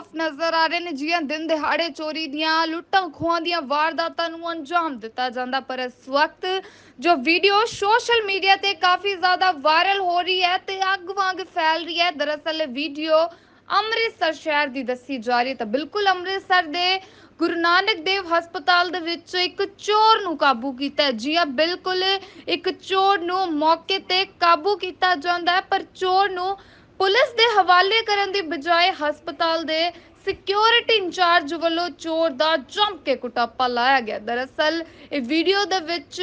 ਬੇਖੌਫ ਨਜ਼ਰ ਆ ਰਹੇ ਨੇ। ਜੀਆਂ ਦਿਨ ਦਿਹਾੜੇ ਚੋਰੀ ਦੀਆਂ ਲੁੱਟਾਂ ਖੋਹਾਂ ਦੀਆਂ ਵਾਰਦਾਤਾਂ ਨੂੰ ਅੰਜਾਮ ਦਿੱਤਾ ਜਾਂਦਾ। ਪਰ ਇਸ ਵਕਤ ਜੋ ਵੀਡੀਓ ਸੋਸ਼ਲ ਮੀਡੀਆ ਤੇ ਕਾਫੀ ਜ਼ਿਆਦਾ ਵਾਇਰਲ ਹੋ ਰਹੀ ਹੈ ਤੇ ਅੱਗ ਵਾਂਗ ਫੈਲ ਰਹੀ ਹੈ। ਦਰਅਸਲ ਵੀਡੀਓ ਅੰਮ੍ਰਿਤਸਰ ਸ਼ਹਿਰ ਦੀ ਦੱਸੀ ਜਾ ਰਹੀ ਹੈ। ਤਾਂ ਬਿਲਕੁਲ ਅੰਮ੍ਰਿਤਸਰ ਦੇ ਗੁਰੂ ਨਾਨਕ ਦੇਵ ਹਸਪਤਾਲ ਦੇ ਵਿੱਚ ਇੱਕ ਚੋਰ ਨੂੰ ਕਾਬੂ ਕੀਤਾ ਜੀ ਹਾਂ, ਬਿਲਕੁਲ ਇੱਕ ਚੋਰ ਨੂੰ ਮੌਕੇ ਤੇ ਕਾਬੂ ਕੀਤਾ ਜਾਂਦਾ ਹੈ। ਪਰ ਚੋਰ ਨੂੰ ਪੁਲਿਸ ਦੇ ਹਵਾਲੇ ਕਰਨ ਦੀ ਬਜਾਏ ਹਸਪਤਾਲ ਦੇ ਸਿਕਿਉਰਿਟੀ ਇੰਚਾਰਜ ਵੱਲੋਂ ਚੋਰ ਦਾ ਜੰਮ ਕੇ ਕੁਟਾਪਾ ਲਾਇਆ ਗਿਆ ਦਰਅਸਲ ਇਹ ਵੀਡੀਓ ਦੇ ਵਿੱਚ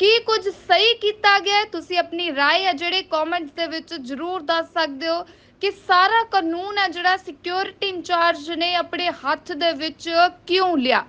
ਕੀ ਕੁਝ ਸਹੀ ਕੀਤਾ ਗਿਆ ਹੈ? ਤੁਸੀਂ ਆਪਣੀ رائے ਹੈ ਜਿਹੜੇ ਕਮੈਂਟਸ ਦੇ ਵਿੱਚ ਜਰੂਰ ਦੱਸ ਸਕਦੇ ਹੋ ਕਿ ਸਾਰਾ ਕਾਨੂੰਨ ਹੈ ਜਿਹੜਾ ਸਿਕਿਉਰਿਟੀ ਇੰਚਾਰਜ ਨੇ ਆਪਣੇ ਹੱਥ ਦੇ ਵਿੱਚ ਕਿਉਂ ਲਿਆ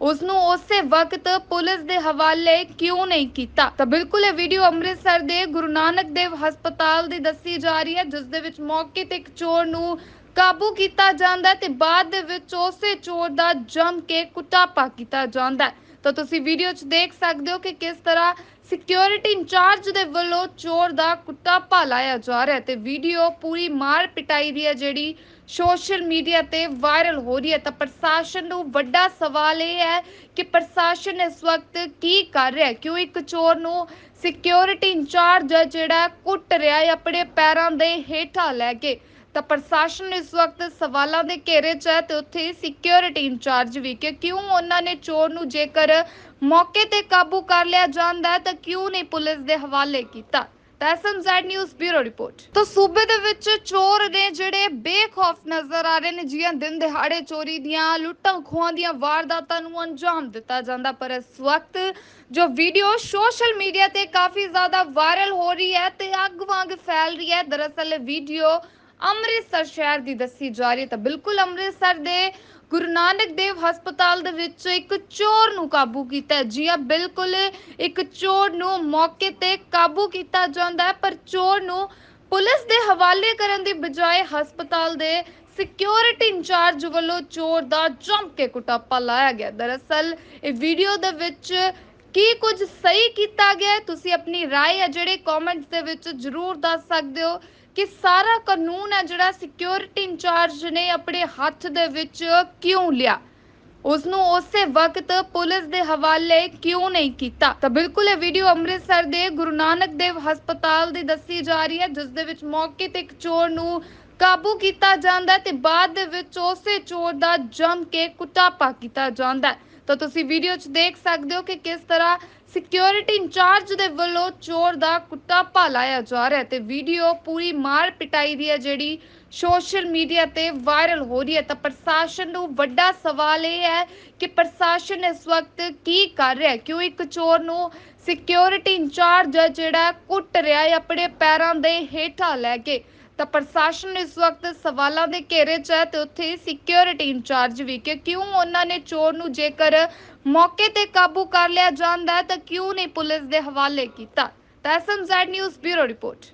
ਉਸ ਨੂੰ ਉਸੇ ਵਕਤ ਪੁਲਿਸ ਦੇ ਹਵਾਲੇ ਕਿਉਂ ਨਹੀਂ ਕੀਤਾ? ਤਾਂ ਬਿਲਕੁਲ ਇਹ ਵੀਡੀਓ ਅੰਮ੍ਰਿਤਸਰ ਦੇ ਗੁਰੂ ਨਾਨਕ ਦੇਵ ਹਸਪਤਾਲ ਦੀ ਦੱਸੀ ਜਾ ਰਹੀ ਹੈ, ਜਿਸ ਦੇ ਵਿੱਚ ਮੌਕੇ ਤੇ ਇੱਕ ਚੋਰ ਨੂੰ ਕਾਬੂ ਕੀਤਾ ਜਾਂਦਾ ਤੇ ਬਾਅਦ ਦੇ ਵਿੱਚ ਉਸੇ ਚੋਰ ਦਾ ਜੰਮ ਕੇ ਕੁਟਾਪਾ ਕੀਤਾ ਜਾਂਦਾ ਹੈ। ਤਾਂ ਤੁਸੀਂ ਵੀਡੀਓ 'ਚ ਦੇਖ ਸਕਦੇ ਹੋ ਕਿ ਕਿਸ ਤਰ੍ਹਾਂ ਸਿਕਿਉਰਿਟੀ ਇੰਚਾਰਜ ਦੇ ਵੱਲੋਂ ਚੋਰ ਦਾ ਕੁੱਟਾਪਾ ਲਾਇਆ ਜਾ ਰਿਹਾ ਹੈ ਤੇ ਵੀਡੀਓ ਪੂਰੀ ਮਾਰ ਪਿਟਾਈ ਦੀ ਹੈ ਜਿਹੜੀ ਸੋਸ਼ਲ ਮੀਡੀਆ ਤੇ ਵਾਇਰਲ ਹੋ ਰਹੀ ਹੈ। ਤਾਂ ਪ੍ਰਸ਼ਾਸਨ ਨੂੰ ਵੱਡਾ ਸਵਾਲ ਇਹ ਹੈ ਕਿ ਪ੍ਰਸ਼ਾਸਨ ਇਸ ਵਕਤ ਕੀ ਕਰ ਰਿਹਾ ਹੈ? ਕਿਉਂ ਇੱਕ ਚੋਰ ਨੂੰ ਸਿਕਿਉਰਿਟੀ ਇੰਚਾਰਜ ਜਿਹੜਾ ਕੁੱਟ ਰਿਹਾ ਹੈ, ਆਪਣੇ ਪੈਰਾਂ ਦੇ ਹੇਠਾਂ ਲੈ ਕੇ? ਤਾਂ ਪ੍ਰਸ਼ਾਸਨ ਇਸ ਵਕਤ ਸਵਾਲਾਂ ਦੇ ਘੇਰੇ 'ਚ ਹੈ ਤੇ ਉੱਥੇ ਸਿਕਿਉਰਿਟੀ ਇੰਚਾਰਜ ਵੀ ਕਿ ਕਿਉਂ ਉਹਨਾਂ ਨੇ ਚੋਰ ਨੂੰ ਜੇਕਰ ਮੌਕੇ ਤੇ ਕਾਬੂ ਕਰ ਲਿਆ ਜਾਂਦਾ ਹੈ ਤਾਂ ਕਿਉਂ ਨਹੀਂ ਪੁਲਿਸ ਦੇ ਹਵਾਲੇ ਕੀਤਾ। ਤਾਂ ਐਸਐਮਜ਼ੈਡ ਨਿਊਜ਼ ਬਿਊਰੋ ਰਿਪੋਰਟ। ਤਾਂ ਸੂਬੇ ਦੇ ਵਿੱਚ ਚੋਰ ਨੇ ਜਿਹੜੇ ਬੇਖੌਫ ਨਜ਼ਰ ਆ ਰਹੇ ਨੇ ਜੀਆਂ ਦਿਨ ਦਿਹਾੜੇ ਚੋਰੀ ਦੀਆਂ ਲੁੱਟਾਂ ਖੋਹਾਂ ਦੀਆਂ ਵਾਰਦਾਤਾਂ ਨੂੰ ਅੰਜਾਮ ਦਿੱਤਾ ਜਾਂਦਾ, ਪਰ ਇਸ ਵਕਤ ਜੋ ਵੀਡੀਓ ਸੋਸ਼ਲ ਮੀਡੀਆ ਤੇ ਕਾਫੀ ਜ਼ਿਆਦਾ ਵਾਇਰਲ ਹੋ ਰਹੀ ਹੈ ਤੇ ਅੱਗ ਵਾਂਗ ਫੈਲ ਰਹੀ ਹੈ। ਦਰਅਸਲ ਵੀਡੀਓ ਅੰਮ੍ਰਿਤਸਰ ਸ਼ਹਿਰ ਦੀ ਦੱਸੀ ਜਾ ਰਹੀ ਹੈ ਤਾਂ ਬਿਲਕੁਲ ਅੰਮ੍ਰਿਤਸਰ ਦੇ ਗੁਰੂ ਨਾਨਕ ਦੇਵ ਹਸਪਤਾਲ ਦੇ ਵਿੱਚ ਇੱਕ ਚੋਰ ਨੂੰ ਕਾਬੂ ਕੀਤਾ ਹੈ। ਜੀ ਹਾਂ ਬਿਲਕੁਲ ਇੱਕ ਚੋਰ ਨੂੰ ਮੌਕੇ ਤੇ ਕਾਬੂ ਕੀਤਾ ਜਾਂਦਾ ਹੈ ਪਰ ਚੋਰ ਨੂੰ ਪੁਲਿਸ ਦੇ ਹਵਾਲੇ ਕਰਨ ਦੀ ਬਜਾਏ ਹਸਪਤਾਲ ਦੇ ਸਿਕਿਉਰਿਟੀ ਇੰਚਾਰਜ ਵੱਲੋਂ ਚੋਰ ਦਾ ਜੰਮ ਕੇ ਕੁਟਾਪਾ ਲਾਇਆ ਗਿਆ ਦਰਅਸਲ ਇਹ ਵੀਡੀਓ ਦੇ ਵਿੱਚ ਕੀ ਕੁਝ ਸਹੀ ਕੀਤਾ ਗਿਆ ਹੈ? ਤੁਸੀਂ ਆਪਣੀ رائے ਹੈ ਜਿਹੜੇ ਕਮੈਂਟਸ ਦੇ ਵਿੱਚ ਜਰੂਰ ਦੱਸ ਸਕਦੇ ਹੋ ਕਿ ਸਾਰਾ ਕਾਨੂੰਨ ਹੈ ਜਿਹੜਾ ਸਿਕਿਉਰਿਟੀ ਇੰਚਾਰਜ ਨੇ ਆਪਣੇ ਹੱਥ ਦੇ ਵਿੱਚ ਕਿਉਂ ਲਿਆ? ਉਸ ਨੂੰ ਉਸੇ ਵਕਤ ਪੁਲਿਸ ਦੇ ਹਵਾਲੇ ਕਿਉਂ ਨਹੀਂ ਕੀਤਾ? ਤਾਂ ਬਿਲਕੁਲ ਇਹ ਵੀਡੀਓ ਅੰਮ੍ਰਿਤਸਰ ਦੇ ਗੁਰੂ ਨਾਨਕ ਦੇਵ ਹਸਪਤਾਲ ਦੀ ਦੱਸੀ ਜਾ ਰਹੀ ਹੈ, ਜਿਸ ਦੇ ਵਿੱਚ ਮੌਕੇ ਤੇ ਇੱਕ ਚੋਰ ਨੂੰ ਕਾਬੂ ਕੀਤਾ ਜਾਂਦਾ ਤੇ ਬਾਅਦ ਦੇ ਵਿੱਚ ਉਸੇ ਚੋਰ ਦਾ ਜੰਮ ਕੇ ਕੁਟਾਪਾ ਕੀਤਾ ਜਾਂਦਾ ਹੈ। ਤਾਂ ਤੁਸੀਂ ਵੀਡੀਓ 'ਚ ਦੇਖ ਸਕਦੇ ਹੋ ਕਿ ਕਿਸ ਤਰ੍ਹਾਂ ਸਿਕਿਉਰਿਟੀ ਇੰਚਾਰਜ ਦੇ ਵੱਲੋਂ ਚੋਰ ਦਾ ਕੁੱਟਾਪਾ ਲਾਇਆ ਜਾ ਰਿਹਾ ਹੈ ਤੇ ਵੀਡੀਓ ਪੂਰੀ ਮਾਰ ਪਿਟਾਈ ਦੀ ਹੈ ਜਿਹੜੀ ਸੋਸ਼ਲ ਮੀਡੀਆ ਤੇ ਵਾਇਰਲ ਹੋ ਰਹੀ ਹੈ। ਤਾਂ ਪ੍ਰਸ਼ਾਸਨ ਨੂੰ ਵੱਡਾ ਸਵਾਲ ਇਹ ਹੈ ਕਿ ਪ੍ਰਸ਼ਾਸਨ ਇਸ ਵਕਤ ਕੀ ਕਰ ਰਿਹਾ ਹੈ? ਕਿਉਂ ਇੱਕ ਚੋਰ ਨੂੰ ਸਿਕਿਉਰਿਟੀ ਇੰਚਾਰਜ ਜਿਹੜਾ ਕੁੱਟ ਰਿਹਾ ਹੈ, ਆਪਣੇ ਪੈਰਾਂ ਦੇ ਹੇਠਾਂ ਲੈ ਕੇ? ਤਾਂ ਪ੍ਰਸ਼ਾਸਨ ਇਸ ਵਕਤ ਸਵਾਲਾਂ ਦੇ ਘੇਰੇ 'ਚ ਹੈ ਤੇ ਉੱਥੇ ਸਿਕਿਉਰਿਟੀ ਇੰਚਾਰਜ ਵੀ ਕਿ ਕਿਉਂ ਉਹਨਾਂ ਨੇ ਚੋਰ ਨੂੰ ਜੇਕਰ ਮੌਕੇ ਤੇ ਕਾਬੂ ਕਰ ਲਿਆ ਜਾਂਦਾ ਹੈ ਤਾਂ ਕਿਉਂ ਨਹੀਂ ਪੁਲਿਸ ਦੇ ਹਵਾਲੇ ਕੀਤਾ? ਤਾਂ ਐਸਐਮਜ਼ੈਡ ਨਿਊਜ਼ ਬਿਊਰੋ ਰਿਪੋਰਟ।